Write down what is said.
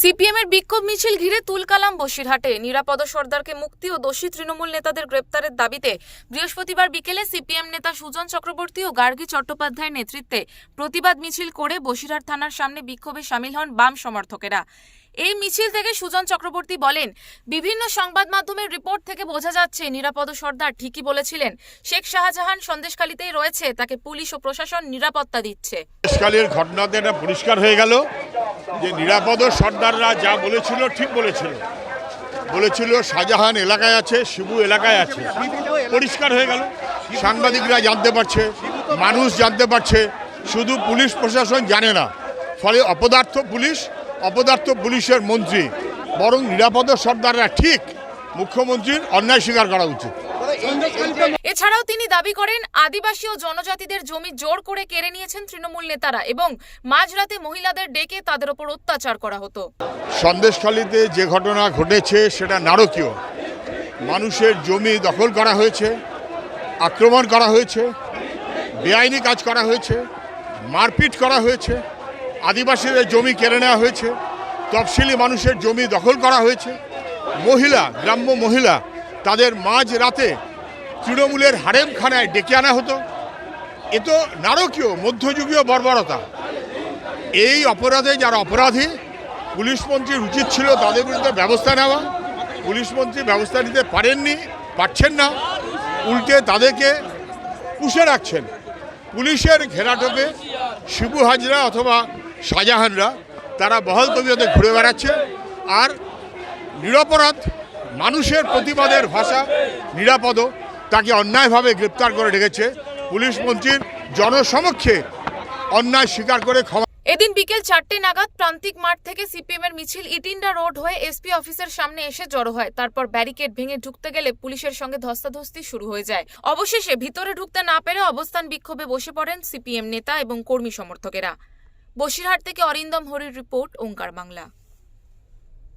CPM এর বিক্ষোভ মিছিল ঘিরে তুলকালাম বসিরহাটে। নিরাপদ সর্দারকে মুক্তি ও দোষী তৃণমূল নেতাদের গ্রেপ্তারের দাবিতে বৃহস্পতিবার বিকেলে সিপিএম নেতা সুজন চক্রবর্তী ও গার্গী চট্টোপাধ্যায়ের নেতৃত্বে প্রতিবাদ মিছিল করে বসিরহাট থানার সামনে বিক্ষোভে সামিল হন বাম সমর্থকেরা। এই মিছিল থেকে সুজন চক্রবর্তী বলেন, বিভিন্ন সংবাদ মাধ্যমের রিপোর্ট থেকে বোঝা যাচ্ছে, নিরাপদ সর্দার ঠিকই বলেছিলেন। শেখ শাহজাহান সন্দেশখালিতেই রয়েছে, তাকে পুলিশ ও প্রশাসন নিরাপত্তা দিচ্ছে। পরিষ্কার হয়ে গেল। যে নিরাপদ সর্দাররা যা বলেছিল, ঠিক বলেছিল। বলেছিল, শাহজাহান এলাকায় আছে, শিবু এলাকায় আছে। পরিষ্কার হয়ে গেল। সাংবাদিকরা জানতে পারছে, মানুষ জানতে পারছে, শুধু পুলিশ প্রশাসন জানে না। ফলে অপদার্থ পুলিশ, অপদার্থ পুলিশের মন্ত্রী, বরং নিরাপদ সর্দাররা ঠিক মুখ্যমন্ত্রীর অন্যায় স্বীকার করা উচিত। এছাড়াও তিনি দাবি করেন আদিবাসী ও জনজাতিদের জমি জোর করে কেড়ে নিয়েছেন তৃণমূল নেতারা এবং মাঝরাতে মহিলাদের ডেকে তাদের ওপর অত্যাচার করা হতো। সন্দেশখালিতে যে ঘটনা ঘটেছে সেটা নারকীয়। মানুষের জমি দখল করা হয়েছে আক্রমণ করা হয়েছে বেআইনি কাজ করা হয়েছে মারপিট করা হয়েছে আদিবাসীদের জমি কেড়ে নেওয়া হয়েছে তফসিলি মানুষের জমি দখল করা হয়েছে মহিলা গ্রাম্য মহিলা তাদের মাঝ রাতে তৃণমূলের হারেমখানায় ডেকে আনা হতো। এ তো নারকীয় মধ্যযুগীয় বর্বরতা। এই অপরাধে যারা অপরাধী, পুলিশ মন্ত্রীর উচিত ছিল তাদের বিরুদ্ধে ব্যবস্থা নেওয়া। পুলিশ মন্ত্রী ব্যবস্থা নিতে পারেননি, পারছেন না। উল্টে তাদেরকে পুষে রাখছেন। পুলিশের ঘেরাটোপে শিবু হাজরা অথবা শাহজাহানরা, তারা বহল তবিয়তে ঘুরে বেড়াচ্ছে। আর নিরাপরাধ মানুষের প্রতিবাদের ভাষা নিরাপদ তাকে অন্যায়ভাবে গ্রেপ্তার করে রেখেছে। পুলিশ মন্ত্রীর জনসমক্ষে অন্যায় স্বীকার করে ক্ষমা এদিন বিকেল চারটে নাগাদ প্রান্তিক মাঠ থেকে সিপিএম এর মিছিল ইটিন্ডা রোড হয়ে এসপি অফিসের সামনে এসে জড়ো হয়। তারপর ব্যারিকেড ভেঙে ঢুকতে গেলে পুলিশের সঙ্গে ধস্তাধস্তি শুরু হয়ে যায়। অবশেষে ভিতরে ঢুকতে না পেরে অবস্থান বিক্ষোভে বসে পড়েন সিপিএম নেতা এবং কর্মী সমর্থকেরা। বসিরহাট থেকে অরিন্দম হরির রিপোর্ট, ওঙ্কার বাংলা।